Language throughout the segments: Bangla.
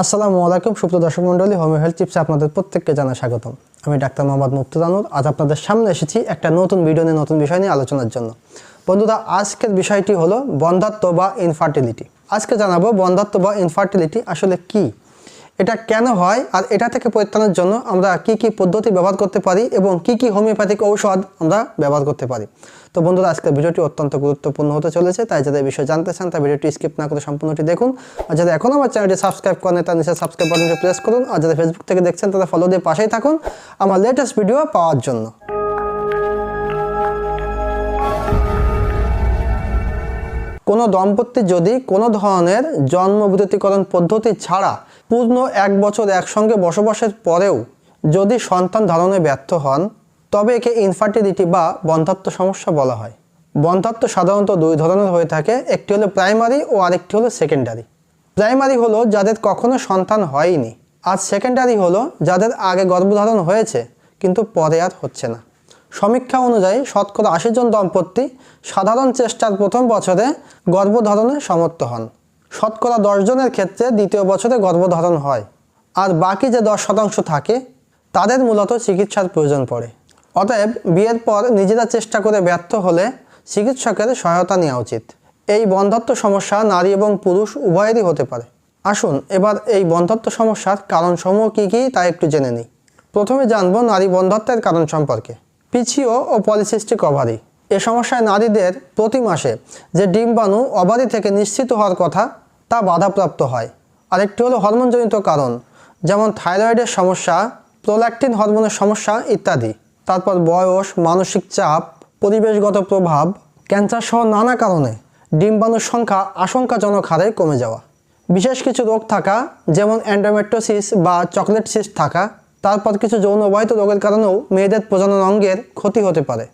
আসসালামু আলাইকুম সুপ্ত দর্শক মণ্ডলী হোমিও হেলথ টিপসে আপনাদের প্রত্যেককে জানা স্বাগতম। আমি ডাক্তার মোহাম্মদ মুক্তদানুর আজ আপনাদের সামনে এসেছি একটা নতুন ভিডিও নিয়ে, নতুন বিষয় নিয়ে আলোচনার জন্য। বন্ধুরা, আজকের বিষয়টি হলো বন্ধাত্ব বা ইনফার্টিলিটি আজকে জানাব বন্ধাত্ব বা ইনফার্টিলিটি আসলে কি? এটা কেন হয় আর এটা থেকে পরিত্রাণের জন্য আমরা কি কি পদ্ধতি ব্যবহার করতে পারি এবং কি কি হোমিওপ্যাথিক ঔষধ আমরা ব্যবহার করতে পারি। তো বন্ধুরা, আজকের ভিডিওটি অত্যন্ত গুরুত্বপূর্ণ হতে চলেছে, তাই এই বিষয়ে জানতে চান তাই ভিডিওটি স্কিপ না করে সম্পূর্ণটি দেখুন। আর যারা এখনও আমার চ্যানেলটি সাবস্ক্রাইব করেন তার নিচে সাবস্ক্রাইব বাটনটি প্রেস করুন। আর যারা ফেসবুক থেকে দেখছেন, তারা ফলো দিয়ে পাশেই থাকুন। আমার লেটেস্ট ভিডিও পাওয়ার জন্য। কোনো দম্পতি যদি কোনো ধরনের জন্মবিরতিকরণ পদ্ধতি ছাড়া পূর্ণ এক বছর একসঙ্গে বসবাসের পরেও যদি সন্তান ধারণে ব্যর্থ হন, তবে একে ইনফার্টিলিটি বা বন্ধাত্ম সমস্যা বলা হয়। বন্ধাত্ম সাধারণত দুই ধরনের হয়ে থাকে, একটি হলো প্রাইমারি ও আরেকটি হলো সেকেন্ডারি প্রাইমারি হলো যাদের কখনো সন্তান হয়নি, আর সেকেন্ডারি হলো যাদের আগে গর্ভধারণ হয়েছে, কিন্তু পরে আর হচ্ছে না। সমীক্ষা অনুযায়ী শতকরা আশি জন দম্পতি সাধারণ চেষ্টার প্রথম বছরে গর্ভধারণে সমর্থ হন। শতকরা দশ জনের ক্ষেত্রে দ্বিতীয় বছরে গর্ভধারণ হয়। আর বাকি যে দশ শতাংশ থাকে, তাদের মূলত চিকিৎসার প্রয়োজন পড়ে। অতএব বিয়ের পর নিজেরা চেষ্টা করে ব্যর্থ হলে চিকিৎসকের সহায়তা নেওয়া উচিত। এই বন্ধত্ব সমস্যা নারী এবং পুরুষ উভয়েরই হতে পারে। আসুন এবার এই বন্ধত্ব সমস্যার কারণসমূহ কী কী তা একটু জেনে নিই। প্রথমে জানব নারী বন্ধত্বের কারণ সম্পর্কে। পিছিও ও পলিসিস্টিক ওভারি এ সমস্যায় নারীদের প্রতি মাসে যে ডিম্বাণু ওভারি থেকে নিশ্চিত হওয়ার কথা, তা বাধাপ্রাপ্ত হয়। আরেকটি হলো হরমোনজনিত কারণ, যেমন থাইরয়েডের সমস্যা, প্রোল্যাক্টিন হরমোনের সমস্যা ইত্যাদি। তারপর বয়স, মানসিক চাপ, পরিবেশগত প্রভাব ক্যান্সার সহ নানা কারণে ডিম্বাণুর সংখ্যা আশঙ্কাজনক হারে কমে যাওয়া। বিশেষ কিছু রোগ থাকা, যেমন অ্যান্ডোমেট্রোসিস বা চকলেট সিস্ট থাকা তারপর কিছু যৌন যৌনবাহিত রোগের কারণেও মেয়েদের প্রজনন অঙ্গের ক্ষতি হতে পারে।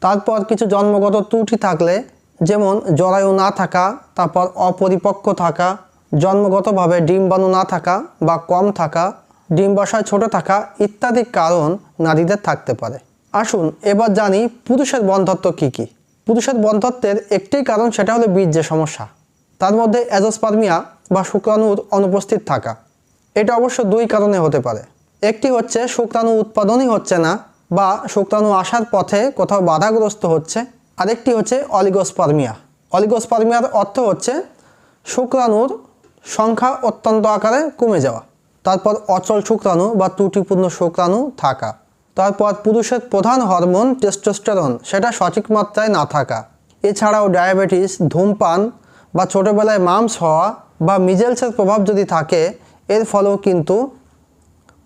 তারপর কিছু জন্মগত ত্রুটি থাকলে, যেমন জরায়ু না থাকা, তারপর অপরিপক্ক থাকা, জন্মগতভাবে ডিম্বাণু না থাকা বা কম থাকা ডিম্বাশয় ছোট থাকা ইত্যাদি কারণ নারীদের থাকতে পারে। আসুন এবার জানি পুরুষের বন্ধত্ব কী কী। পুরুষের বন্ধত্বের একটি কারণ সেটা হলো বীর্যের সমস্যা। তার মধ্যে অ্যাজোস্পার্মিয়া বা শুক্রাণুর অনুপস্থিত থাকা। এটা অবশ্য দুই কারণে হতে পারে। একটি হচ্ছে শুক্রাণু উৎপাদনই হচ্ছে না বা শুক্রাণু আসার পথে কোথাও বাধাগ্রস্ত হচ্ছে। আরেকটি হচ্ছে অলিগোস্পার্মিয়া। অলিগোস্পার্মিয়ার অর্থ হচ্ছে শুক্রাণুর সংখ্যা অত্যন্ত আকারে কমে যাওয়া। তারপর অচল শুক্রাণু বা ত্রুটিপূর্ণ শুক্রাণু থাকা। তারপর পুরুষের প্রধান হরমোন টেস্টোস্টেরন, সেটা সঠিক মাত্রায় না থাকা। এছাড়াও ডায়াবেটিস, ধূমপান বা ছোটোবেলায় মামস হওয়া বা মিজেলসের প্রভাব যদি থাকে, এর ফলেও কিন্তু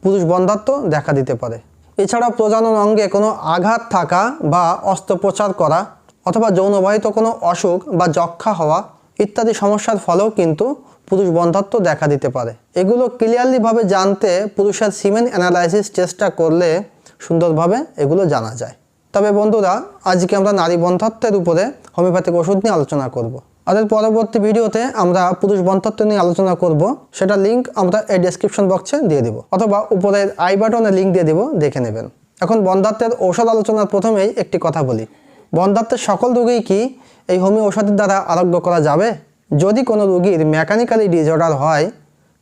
পুরুষ বন্ধাত্ব দেখা দিতে পারে। এছাড়া প্রজনন অঙ্গে কোনো আঘাত থাকা বা অস্ত্রোপচার করা অথবা যৌনবাহিত কোনো অসুখ বা যক্ষা হওয়া ইত্যাদি সমস্যার ফলেও কিন্তু পুরুষ বন্ধাত্ব দেখা দিতে পারে। এগুলো ক্লিয়ারলিভাবে জানতে পুরুষের সিমেন অ্যানালাইসিস চেষ্টা করলে সুন্দরভাবে এগুলো জানা যায়। তবে বন্ধুরা, আজকে আমরা নারী বন্ধাত্বের উপরে হোমিওপ্যাথিক ওষুধ নিয়ে আলোচনা করব। আর এর পরবর্তী ভিডিওতে আমরা পুরুষ বন্ধাত্ব নিয়ে আলোচনা করব। সেটা লিঙ্ক আমরা এই ডেসক্রিপশন বক্সে দিয়ে দিব। অথবা উপরের আই বাটনে লিঙ্ক দিয়ে দিব, দেখে নেবেন। এখন বন্ধাত্বের ঔষধ আলোচনার প্রথমেই একটি কথা বলি। বন্ধাত্বের সকল রোগী কি এই হোমিও ঔষধের দ্বারা আরোগ্য করা যাবে? যদি কোনো রোগীর মেকানিক্যালি ডিসঅর্ডার হয়,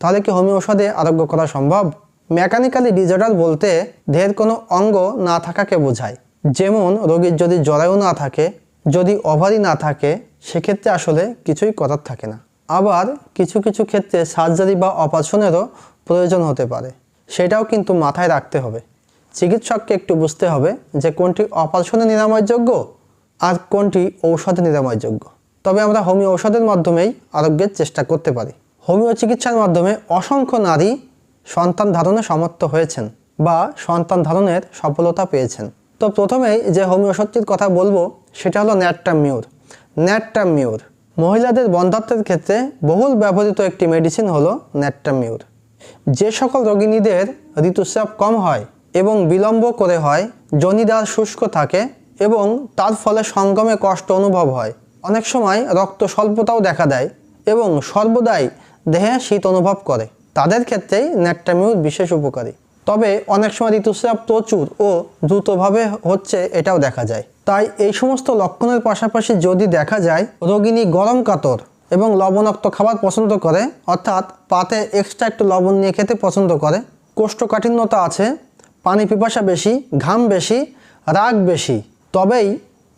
তাহলে কি হোমিও ঔষধে আরোগ্য করা সম্ভব? মেকানিক্যালি ডিসঅর্ডার বলতে দেহের কোনো অঙ্গ না থাকাকে বোঝায়। যেমন রোগীর যদি জরায়ু না থাকে যদি ওভারি না থাকে, সেক্ষেত্রে আসলে কিছুই করার থাকে না। আবার কিছু কিছু ক্ষেত্রে সার্জারি বা অপারেশনেরও প্রয়োজন হতে পারে। সেটাও কিন্তু মাথায় রাখতে হবে। চিকিৎসককে একটু বুঝতে হবে যে কোনটি অপারেশনে নিরাময়যোগ্য আর কোনটি ঔষধে নিরাময়যোগ্য। তবে আমরা হোমিও ঔষধের মাধ্যমেই আরোগ্যের চেষ্টা করতে পারি। হোমিও চিকিৎসার মাধ্যমে অসংখ্য নারী সন্তান ধারণে সমর্থ হয়েছেন বা সন্তান ধারণের সফলতা পেয়েছেন। তো প্রথমেই যে হোমিও কথা বলব, সেটা হলো ন্যাট্টামিউর। ন্যাট্টামিউর, মহিলাদের বন্ধাত্বের ক্ষেত্রে বহুল ব্যবহৃত একটি মেডিসিন হলো ন্যাট্টামিউর। যে সকল রোগিণীদের ঋতুস্রাব কম হয় এবং বিলম্ব করে হয় জনিদার শুষ্ক থাকে এবং তার ফলে সঙ্গমে কষ্ট অনুভব হয়। অনেক সময় রক্ত স্বল্পতাও দেখা দেয় এবং সর্বদাই দেহে শীত অনুভব করে। তাদের ক্ষেত্রেই ন্যাট্টামিউর বিশেষ উপকারী। তবে অনেক সময় ঋতুস্রাব প্রচুর ও দ্রুতভাবে হচ্ছে এটাও দেখা যায়। তাই এই সমস্ত লক্ষণের পাশাপাশি যদি দেখা যায়, রোগিণী গরম কাতর এবং লবণাক্ত খাবার পছন্দ করে, অর্থাৎ পাতে এক্সট্রা একটু লবণ নিয়ে খেতে পছন্দ করে, কোষ্ঠকাঠিন্যতা আছে, পানি পিপাসা বেশি, ঘাম বেশি, রাগ বেশি, তবেই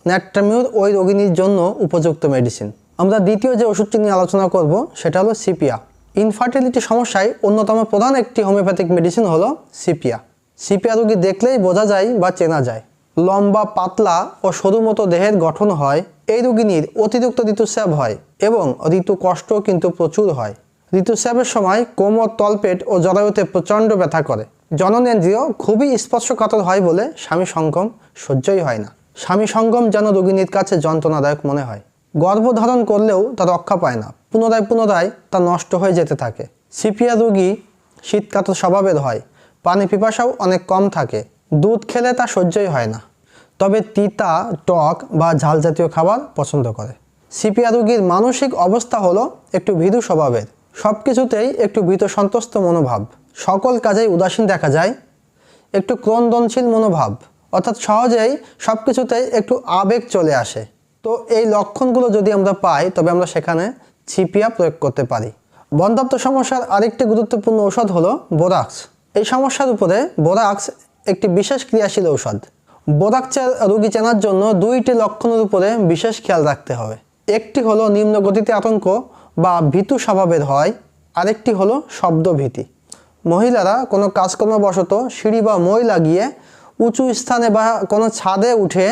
ন্যাট্রামিউর ওই রোগিনীর জন্য উপযুক্ত মেডিসিন আমরা দ্বিতীয় যে ওষুধটি নিয়ে আলোচনা করব, সেটা হলো সিপিয়া। ইনফার্টিলিটি সমস্যায় অন্যতম প্রধান একটি হোমিওপ্যাথিক মেডিসিন হলো সিপিয়া সিপিয়া রোগী দেখলেই বোঝা যায় বা চেনা যায়। লম্বা, পাতলা ও সরু মতো দেহের গঠন হয়, এই রোগিনীর অতিরিক্ত ঋতুস্রাব হয় এবং ঋতু কষ্ট কিন্তু প্রচুর হয়। ঋতুস্রাবের সময় কোমর, তলপেট ও জরায়ুতে প্রচণ্ড ব্যথা করে। জননেন্দ্রিয় খুবই স্পর্শকাতর হয় বলে স্বামী সঙ্গম সহ্যই হয় না। স্বামী সঙ্গম যেন রোগিনীর কাছে যন্ত্রণাদায়ক মনে হয়। গর্ভধারণ করলেও তা রক্ষা পায় না। পুনরায় পুনরায় তা নষ্ট হয়ে যেতে থাকে। সিপিয়া রোগী শীতকাতর স্বভাবের হয়। পানি পিপাসাও অনেক কম থাকে। দুধ খেলে তা সহ্যই হয় না। তবে তিতা, টক বা ঝাল জাতীয় খাবার পছন্দ করে। সিপিয়া রোগীর মানসিক অবস্থা হলো একটু ভীরু স্বভাবের। সব কিছুতেই একটু ভীত সন্তুষ্ট মনোভাব। সকল কাজেই উদাসীন দেখা যায়। একটু ক্রন্দনশীল মনোভাব। অর্থাৎ সহজেই সব কিছুতেই একটু আবেগ চলে আসে। এই লক্ষণগুলো যদি আমরা পাই, তবে আমরা সেখানে ছিপিয়া প্রয়োগ করতে পারি। বন্ধাত্ম সমস্যার আরেকটি গুরুত্বপূর্ণ ঔষধ হলো বোরাক্স। এই সমস্যার উপরে বোরাক্স একটি বিশেষ ক্রিয়াশীল ঔষধ। বোরাক্সের রোগী চেনার জন্য দুইটি লক্ষণের উপরে বিশেষ খেয়াল রাখতে হবে। একটি হলো নিম্ন গতিতে আতঙ্ক বা ভীতু স্বভাবের হয়, আরেকটি হলো শব্দভীতি। মহিলারা কোনো কাজকর্মবশত সিঁড়ি বা মই লাগিয়ে উঁচু স্থানে বা কোনো ছাদে উঠে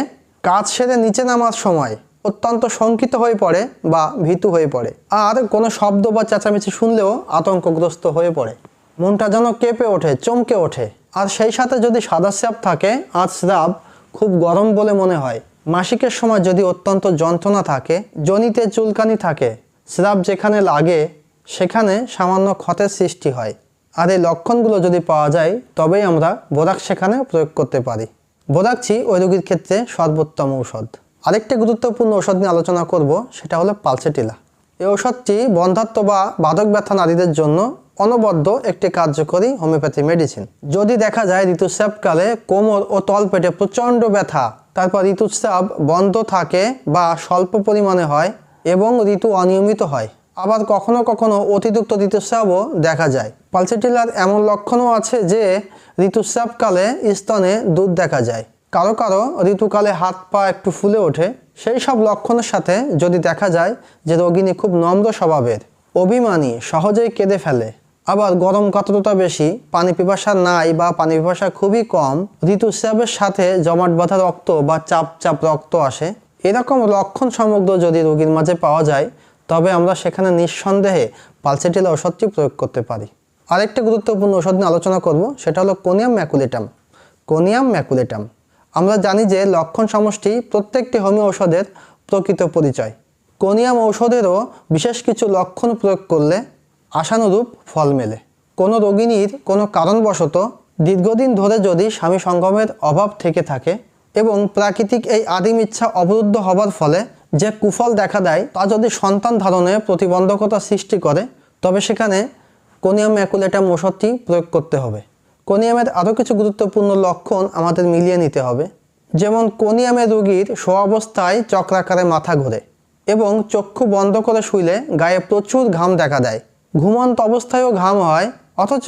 কাজ সেরে নিচে নামার সময় অত্যন্ত শঙ্কিত হয়ে পড়ে বা ভীতু হয়ে পড়ে। আর কোনো শব্দ বা চেঁচামেচি শুনলেও আতঙ্কগ্রস্ত হয়ে পড়ে। মনটা যেন কেঁপে ওঠে, চমকে ওঠে। আর সেই সাথে যদি সাদা স্রাব থাকে আর স্রাব খুব গরম বলে মনে হয়। মাসিকের সময় যদি অত্যন্ত যন্ত্রণা থাকে, জনিতে চুলকানি থাকে, স্রাব যেখানে লাগে, সেখানে সামান্য ক্ষতের সৃষ্টি হয়। আর এই লক্ষণগুলো যদি পাওয়া যায়, তবেই আমরা বোরাক সেখানে প্রয়োগ করতে পারি। বোরাকছি ওই রোগীর ক্ষেত্রে সর্বোত্তম ঔষধ। আরেকটি গুরুত্বপূর্ণ ঔষধ নিয়ে আলোচনা করব, সেটা হলো পালসেটিলা। এই ঔষধটি বন্ধাত্ম বা বাদক ব্যথা নারীদের জন্য অনবদ্য একটি কার্যকরী হোমিওপ্যাথি মেডিসিন। যদি দেখা যায় ঋতুস্রাবকালে কোমর ও তলপেটে প্রচণ্ড ব্যথা, তারপর ঋতুস্রাব বন্ধ থাকে বা স্বল্প পরিমাণে হয় এবং ঋতু অনিয়মিত হয় আবার কখনো কখনো অতিরিক্ত ঋতুস্রাবও দেখা যায়। পালসেটিলার এমন লক্ষণও আছে যে, ঋতুস্রাবকালে স্তনে দুধ দেখা যায়। কারও কারও ঋতুকালে হাত পা একটু ফুলে ওঠে। সেই সব লক্ষণের সাথে যদি দেখা যায় যে রোগিনী খুব নম্র স্বভাবের, অভিমানী, সহজেই কেঁদে ফেলে। আবার গরম কাতরতা বেশি, পানি পিপাসা নাই বা পানি পিপাসা খুবই কম, ঋতুস্রাবের সাথে জমাট বাঁধা রক্ত বা চাপ চাপ রক্ত আসে। এরকম লক্ষণ সমগ্র যদি রোগীর মাঝে পাওয়া যায় তবে আমরা সেখানে নিঃসন্দেহে পালসেটিল ওষুধটি প্রয়োগ করতে পারি। আরেকটি গুরুত্বপূর্ণ ওষুধ নিয়ে আলোচনা করব, সেটা হলো কোনিয়াম ম্যাকুলেটাম। Conium maculatum. আমরা জানি যে লক্ষণ সমষ্টি প্রত্যেকটি হোমিও ঔষধের প্রকৃত পরিচয়। কোনিয়াম ঔষধেরও বিশেষ কিছু লক্ষণ প্রয়োগ করলে আশানুরূপ ফল মেলে। কোনো রোগিনীর কোনো কারণবশত দীর্ঘদিন ধরে যদি স্বামী সঙ্গমের অভাব থেকে থাকে এবং প্রাকৃতিক এই আদিম ইচ্ছা অবরুদ্ধ হবার ফলে যে কুফল দেখা দেয়, তা যদি সন্তান ধারণে প্রতিবন্ধকতা সৃষ্টি করে, তবে সেখানে কোনিয়াম ম্যাকুলেটাম ওষুধটি প্রয়োগ করতে হবে। কোনিয়ামের আরও কিছু গুরুত্বপূর্ণ লক্ষণ আমাদের মিলিয়ে নিতে হবে। যেমন কোনিয়ামের রোগীর অবস্থায় চক্রাকারে মাথা ঘোরে এবং চক্ষু বন্ধ করে শুইলে গায়ে প্রচুর ঘাম দেখা দেয়। ঘুমন্ত অবস্থায়ও ঘাম হয়, অথচ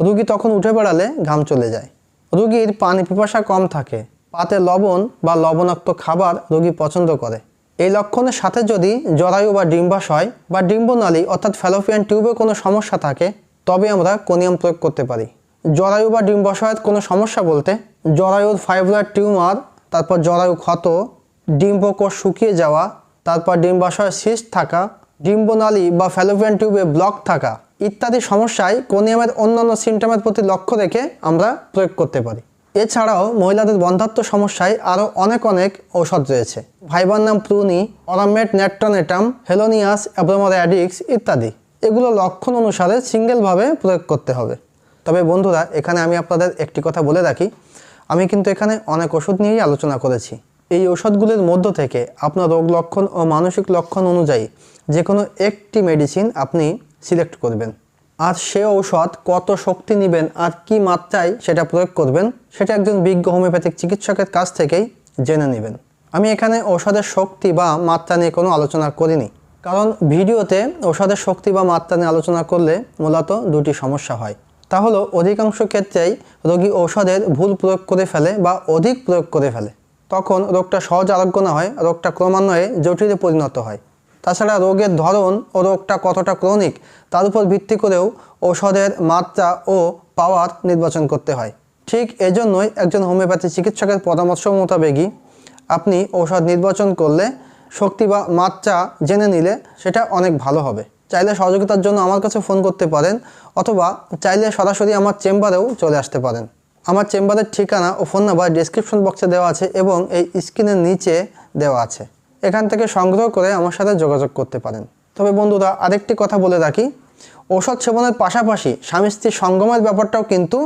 রুগী তখন উঠে বেড়ালে ঘাম চলে যায়। রুগীর পানি পিপাসা কম থাকে। পাতে লবণ বা লবণাক্ত খাবার রোগী পছন্দ করে। এই লক্ষণের সাথে যদি জরায়ু বা ডিম্বাশয় বা ডিম্বনালী অর্থাৎ ফ্যালোপিয়ান টিউবে কোনো সমস্যা থাকে, তবে আমরা কোনিয়াম প্রয়োগ করতে পারি। জরায়ু বা ডিম্বাশয়ের কোনো সমস্যা বলতে জরায়ুর ফাইব্রয়েড টিউমার তারপর জরায়ু ক্ষত ডিম্বকোষ শুকিয়ে যাওয়া, তারপর ডিম্বাশয়ে সিস্ট থাকা ডিম্বনালী বা ফ্যালোপিয়ান টিউবে ব্লক থাকা ইত্যাদি সমস্যায় কোনিয়ামের অন্যান্য সিমটমের প্রতি লক্ষ্য রেখে আমরা প্রয়োগ করতে পারি। এছাড়াও মহিলাদের বন্ধাত্ম সমস্যায় আরও অনেক অনেক ঔষধ রয়েছে। ভাইবার নাম প্রুনি অরামেট নেট্রনেটাম হেলোনিয়াস অ্যাব্রোমারোডিক্স ইত্যাদি। এগুলো লক্ষণ অনুসারে সিঙ্গেলভাবে প্রয়োগ করতে হবে। তবে বন্ধুরা, এখানে আমি আপনাদের একটি কথা বলে রাখি। আমি কিন্তু এখানে অনেক ওষুধ নিয়েই আলোচনা করেছি। এই ওষুধগুলির মধ্য থেকে আপনার রোগ লক্ষণ ও মানসিক লক্ষণ অনুযায়ী যে কোনো একটি মেডিসিন আপনি সিলেক্ট করবেন। আর সে ঔষধ কত শক্তি নেবেন আর কি মাত্রায় সেটা প্রয়োগ করবেন, সেটা একজন বিজ্ঞ হোমিওপ্যাথিক চিকিৎসকের কাছ থেকেই জেনে নেবেন। আমি এখানে ঔষধের শক্তি বা মাত্রা নিয়ে কোনো আলোচনা করিনি। কারণ ভিডিওতে ওষুধের শক্তি বা মাত্রা নিয়ে আলোচনা করলে মূলত দুটি সমস্যা হয়। তা হলো, অধিকাংশ ক্ষেত্রেই রোগী ঔষধের ভুল প্রয়োগ করে ফেলে বা অধিক প্রয়োগ করে ফেলে। তখন রোগটা সহজ আরোগ্য না হয়, রোগটা ক্রমান্বয়ে জটিলে পরিণত হয়। তাছাড়া রোগের ধরন ও রোগটা কতটা ক্রনিক, তার উপর ভিত্তি করেও ঔষধের মাত্রা ও পাওয়ার নির্বাচন করতে হয়। ঠিক এজন্যই একজন হোমিওপ্যাথি চিকিৎসকের পরামর্শ মোতাবেকই আপনি ঔষধ নির্বাচন করলে শক্তি বা মাত্রা জেনে নিলে সেটা অনেক ভালো হবে। চাইলে সহযোগিতার জন্য আমার কাছে ফোন করতে পারেন অথবা চাইলে সরাসরি আমার চেম্বারেও চলে আসতে পারেন। আমার চেম্বারের ঠিকানা ও ফোন নাম্বার ডিসক্রিপশন বক্সে দেওয়া আছে এবং এই স্ক্রিনের নিচে দেওয়া আছে। এখান থেকে সংগ্রহ করে আমার সাথে যোগাযোগ করতে পারেন। তবে বন্ধুরা, আরেকটি কথা বলে রাখি, ঔষধ সেবনের পাশাপাশি স্বামী স্ত্রীর সঙ্গমের ব্যাপারটাও কিন্তু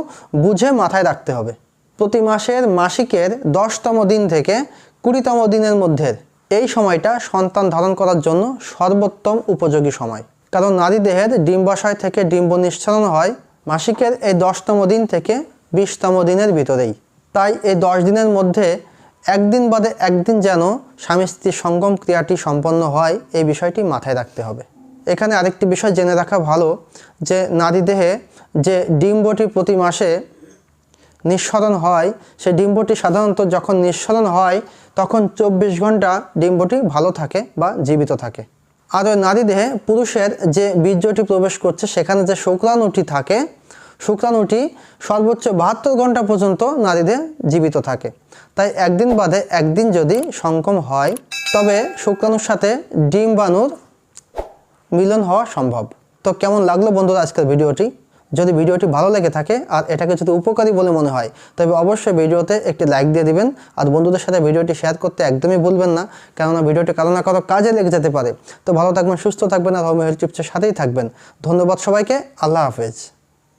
বুঝে মাথায় রাখতে হবে। প্রতি মাসের মাসিকের দশতম দিন থেকে কুড়িতম দিনের মধ্যে এই সময়টা সন্তান ধারণ করার জন্য সর্বোত্তম উপযোগী সময়। কারণ নারী দেহের ডিম্বাশয় থেকে ডিম্ব নিঃসরণ হয় মাসিকের এই দশতম দিন থেকে বিশতম দিনের ভিতরেই। তাই এই দশ দিনের মধ্যে একদিন বাদে একদিন যেন স্বামী স্ত্রীর সঙ্গম ক্রিয়াটি সম্পন্ন হয়, এই বিষয়টি মাথায় রাখতে হবে। এখানে আরেকটি বিষয় জেনে রাখা ভালো, যে নারী দেহে যে ডিম্বটি প্রতি মাসে নিঃসরণ হয় সেই ডিম্বটি সাধারণত যখন নিঃসরণ হয়, তখন চব্বিশ ঘণ্টা ডিম্বটি ভালো থাকে বা জীবিত থাকে। আর ওই নারী দেহে পুরুষের যে বীর্যটি প্রবেশ করছে, সেখানে যে শুক্রাণুটি থাকে শুক্রাণুটি সর্বোচ্চ বাহাত্তর ঘণ্টা পর্যন্ত নারীদের জীবিত থাকে। তাই একদিন বাদে একদিন যদি সংকম হয়, তবে শুক্রাণুর সাথে ডিম বানুর মিলন হওয়া সম্ভব। তো কেমন লাগল বন্ধুরা আজকের ভিডিওটি? যদি ভিডিওটি ভালো লেগে থাকে আর এটাকে যদি উপকারী বলে মনে হয়, তবে অবশ্যই ভিডিওতে একটি লাইক দিয়ে দিবেন। আর বন্ধুদের সাথে ভিডিওটি শেয়ার করতে একদমই ভুলবেন না, কেননা ভিডিওটি কারও না কারও কাজে লেগে যেতে পারে। তো ভালো থাকবেন, সুস্থ থাকবেন আর হোম হেলথ টিপসের সাথেই থাকবেন। ধন্যবাদ সবাইকে, আল্লাহ হাফেজ।